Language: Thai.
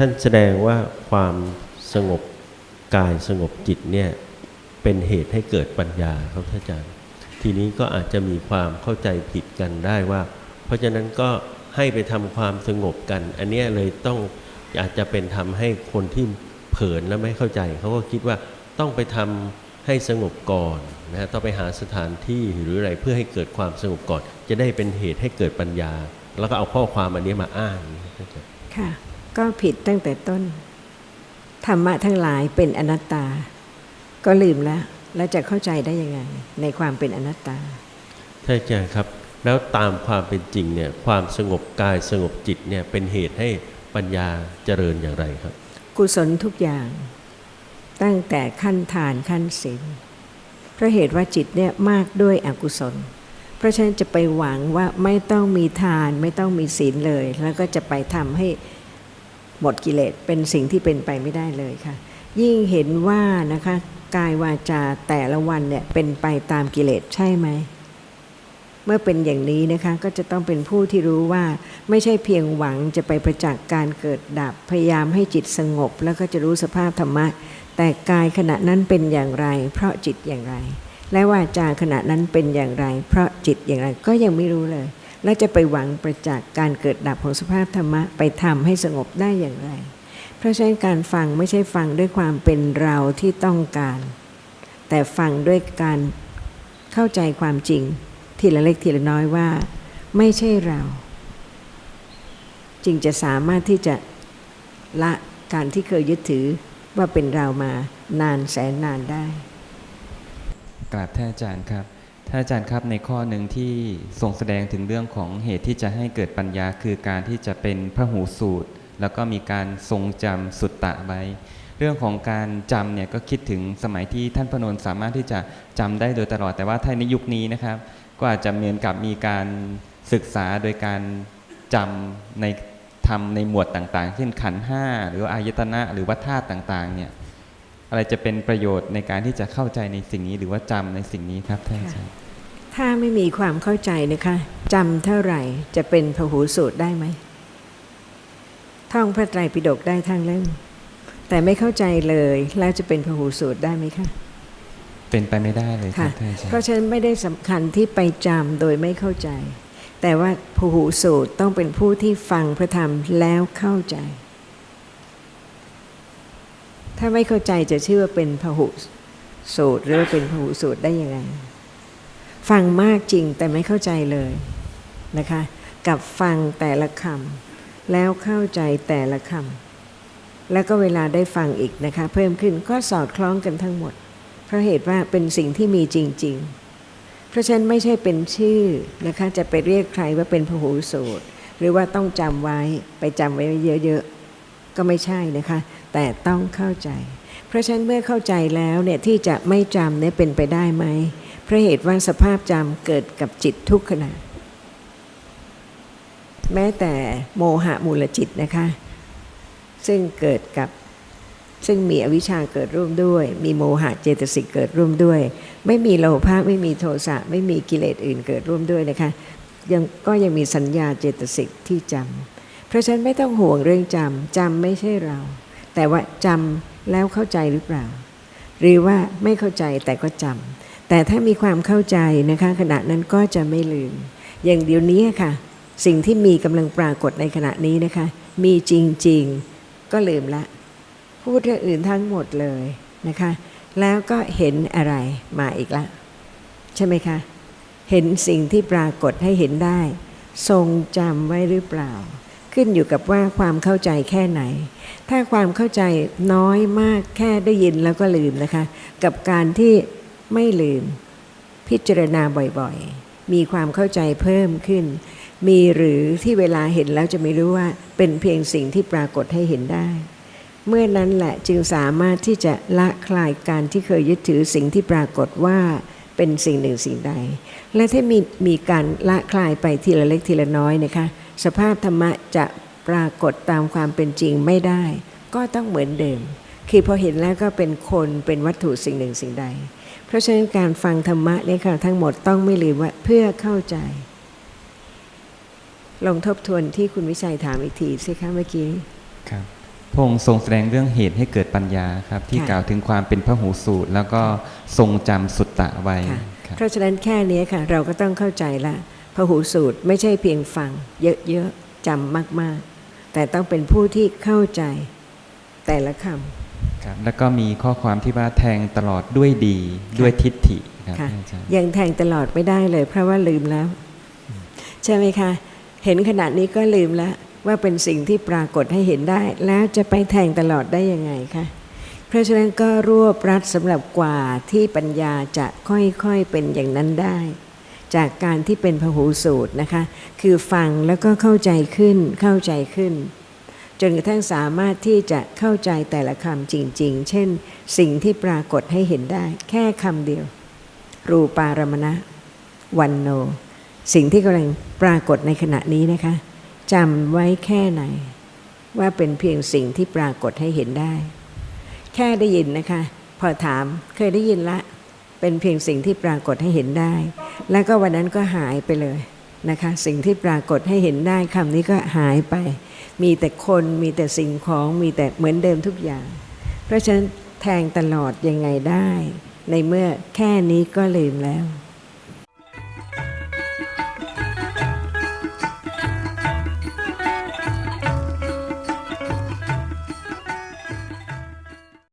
ท่านแสดงว่าความสงบกายสงบจิตเนี่ยเป็นเหตุให้เกิดปัญญาครับท่านอาจารย์ ทีนี้ก็อาจจะมีความเข้าใจผิดกันได้ว่า เพราะฉะนั้นก็ให้ไปทำความสงบกัน อันนี้เลยต้องอาจจะเป็นทำให้คนที่เผินและไม่เข้าใจเขาก็คิดว่าต้องไปทำให้สงบก่อนนะฮะต้องไปหาสถานที่หรืออะไรเพื่อให้เกิดความสงบก่อน จะได้เป็นเหตุให้เกิดปัญญา แล้วก็เอาข้อความอันนี้มาอ้างอย่านอาจารย์ค่ะ ก็ผิดตั้งแต่ต้น ธรรมะทั้งหลายเป็นอนัตตา ก็ลืมแล้ว แล้วจะเข้าใจได้ยังไง ในความเป็นอนัตตาท่านอาจารย์ครับ แล้วตามความเป็นจริงเนี่ยความสงบกายสงบจิตเนี่ยเป็นเหตุให้ปัญญาเจริญอย่างไรครับ กุศลทุกอย่างตั้งแต่ขั้นทานขั้นศีลเพราะเหตุว่าจิตเนี่ยมากด้วยอกุศล เพราะฉะนั้นจะไปหวังว่าไม่ต้องมีทานไม่ต้องมีศีลเลย แล้วก็จะไปทำให้ หมดกิเลสเป็นสิ่งที่เป็นไปไม่ได้เลยค่ะ ยิ่งเห็นว่านะคะกายวาจาแต่ละวันเนี่ยเป็นไปตามกิเลสใช่ไหมเมื่อเป็นอย่างนี้นะคะก็จะต้องเป็นผู้ที่รู้ว่าไม่ใช่เพียงหวังจะไปประจักษ์การเกิดดับ พยายามให้จิตสงบ แล้วก็จะรู้สภาพธรรมะ แต่กายขณะนั้นเป็นอย่างไร เพราะจิตอย่างไร และวาจาขณะนั้นเป็นอย่างไร เพราะจิตอย่างไรก็ยังไม่รู้เลย แล้วจะไปหวังประจักษ์การเกิดดับของสภาพธรรมะไปทำให้สงบได้อย่างไร เพราะฉะนั้นการฟังไม่ใช่ฟังด้วยความเป็นเราที่ต้องการ แต่ฟังด้วยการเข้าใจความจริง ทีละเล็กทีละน้อยว่า ไม่ใช่เรา จึงจะสามารถที่จะละการที่เคยยึดถือว่าเป็นเรามานานแสนนานได้กราบท่านอาจารย์ครับ ท่านอาจารย์ครับในข้อหนึ่งที่ทรงแสดงถึงเรื่องของเหตุที่จะให้เกิดปัญญาคือการที่จะเป็นพระหูสูตร แล้วก็มีการทรงจำสุตตะไว้เรื่องของการจำเนี่ยก็คิดถึงสมัยที่ท่านพระนนท์สามารถที่จะจำได้โดยตลอดแต่ว่าถ้าในยุคนี้นะครับ ก็อาจจะเหมือนกับมีการศึกษาโดยการจำในทำในหมวดต่างๆ เช่นขันห้าหรืออายตนะหรือว่าธาตุต่างๆเนี่ย อะไรจะเป็นประโยชน์ในการที่จะเข้าใจในสิ่งนี้หรือว่าจำในสิ่งนี้ครับท่านอาจารย์ถ้าไม่มีความเข้าใจนะคะจำเท่าไหร่จะเป็นพหูสูตรได้ไหมท่องพระไตรปิฎกได้ทั้งเล่มแต่ไม่เข้าใจเลยแล้วจะเป็นพหูสูตรได้ไหมคะเป็นไปไม่ได้เลยครัค่ะบท่านอาจารเพราะย์ฉะนั้นไม่ได้สำคัญที่ไปจำโดยไม่เข้าใจ แต่ว่าพหูสูตรต้องเป็นผู้ที่ฟังพระธรรมแล้วเข้าใจ ถ้าไม่เข้าใจจะชื่อว่าเป็นพหุสูตรหรือว่าเป็นพหูสูตรได้ยังไง ฟังมากจริงแต่ไม่เข้าใจเลยนะคะ กับฟังแต่ละคำแล้วเข้าใจแต่ละคำแล้วก็เวลาได้ฟังอีกนะคะ เพิ่มขึ้นก็สอดคล้องกันทั้งหมด เพราะเหตุว่าเป็นสิ่งที่มีจริง ๆ เพราะฉะนั้นไม่ใช่เป็นชื่อนะคะ จะไปเรียกใครว่าเป็นพหูสูตรหรือว่าต้องจำไว้ไปจำไว้เยอะๆก็ไม่ใช่นะคะ แต่ต้องเข้าใจ เพราะฉะนั้นเมื่อเข้าใจแล้วเนี่ยที่จะไม่จำเนี่ยเป็นไปได้ไหมเพราะเหตุว่าสภาพจำเกิดกับจิตทุกขณะ แม้แต่โมหะมูลจิตนะคะ ซึ่งเกิดกับซึ่งมีอวิชชาเกิดร่วมด้วย มีโมหะเจตสิกเกิดร่วมด้วย ไม่มีโลภะไม่มีโทสะไม่มีกิเลสอื่นเกิดร่วมด้วยนะคะยังก็ยังมีสัญญาเจตสิกที่จำเพราะฉะนั้นไม่ต้องห่วงเรื่องจำจำไม่ใช่เรา แต่ว่าจำแล้วเข้าใจหรือเปล่า หรือว่าไม่เข้าใจแต่ก็จำแต่ถ้ามีความเข้าใจนะคะ ขณะนั้นก็จะไม่ลืม อย่างเดี๋ยวนี้ค่ะ สิ่งที่มีกำลังปรากฏในขณะนี้นะคะ มีจริง ๆ ก็ลืมละพูดเรื่องอื่นทั้งหมดเลยนะคะ แล้วก็เห็นอะไรมาอีกละ ใช่ไหมคะ เห็นสิ่งที่ปรากฏให้เห็นได้ ทรงจำไว้หรือเปล่า ขึ้นอยู่กับว่าความเข้าใจแค่ไหน ถ้าความเข้าใจน้อยมากแค่ได้ยินแล้วก็ลืมนะคะ กับการที่ไม่ลืม พิจารณาบ่อยๆ มีความเข้าใจเพิ่มขึ้น มีหรือที่เวลาเห็นแล้วจะไม่รู้ว่าเป็นเพียงสิ่งที่ปรากฏให้เห็นได้ เมื่อนั้นแหละจึงสามารถที่จะละคลายการที่เคยยึดถือสิ่งที่ปรากฏว่าเป็นสิ่งหนึ่งสิ่งใด และถ้ามีมีการละคลายไปทีละเล็กทีละน้อยนะคะ สภาพธรรมะจะปรากฏตามความเป็นจริงไม่ได้ ก็ต้องเหมือนเดิม คือพอเห็นแล้วก็เป็นคนเป็นวัตถุสิ่งหนึ่งสิ่งใด เพราะฉะนั้นการฟังธรรมะเนี่ยค่ะทั้งหมดต้องไม่ลืมว่าเพื่อเข้าใจ ลองทบทวนที่คุณวิชัยถามอีกทีสิคะเมื่อกี้ครับพระองค์ทรงแสดงเรื่องเหตุให้เกิดปัญญาครับ ที่ค่ะกล่าวถึงความเป็นพระหูสูตร แล้วก็ทรงจำสุตตะไว้ค่ะครับเพราะฉะนั้นแค่นี้ค่ะ เราก็ต้องเข้าใจละ พหูสูตรไม่ใช่เพียงฟัง เยอะๆจำมากๆ แต่ต้องเป็นผู้ที่เข้าใจแต่ละคครับแล้วก็มีข้อความที่ว่าแทงตลอดด้วยดีด้วยทิฏฐิครับำค่ะอาจารย์ยังแทงตลอดไม่ได้เลย เพราะว่าลืมแล้ว ใช่ไหมคะ เห็นขนาดนี้ก็ลืมแล้วว่าเป็นสิ่งที่ปรากฏให้เห็นได้ แล้วจะไปแทงตลอดได้ยังไงคะเพราะฉะนั้นก็รวบรัดสำหรับกว่าที่ปัญญาจะค่อยๆเป็นอย่างนั้นได้ จากการที่เป็นพหูสูตรนะคะ คือฟังแล้วก็เข้าใจขึ้นเข้าใจขึ้น จนกระทั่งสามารถที่จะเข้าใจแต่ละคำจริง ๆ เช่น สิ่งที่ปรากฏให้เห็นได้ แค่คำเดียว รูปารมณะวันโน สิ่งที่กำลังปรากฏในขณะนี้นะคะจำไว้แค่ไหน ว่าเป็นเพียงสิ่งที่ปรากฏให้เห็นได้ แค่ได้ยินนะคะ พอถามเคยได้ยินละ เป็นเพียงสิ่งที่ปรากฏให้เห็นได้ แล้วก็วันนั้นก็หายไปเลยนะคะ สิ่งที่ปรากฏให้เห็นได้คำนี้ก็หายไป มีแต่คนมีแต่สิ่งของมีแต่เหมือนเดิมทุกอย่าง เพราะฉะนั้นแทงตลอดยังไงได้ ในเมื่อแค่นี้ก็ลืมแล้ว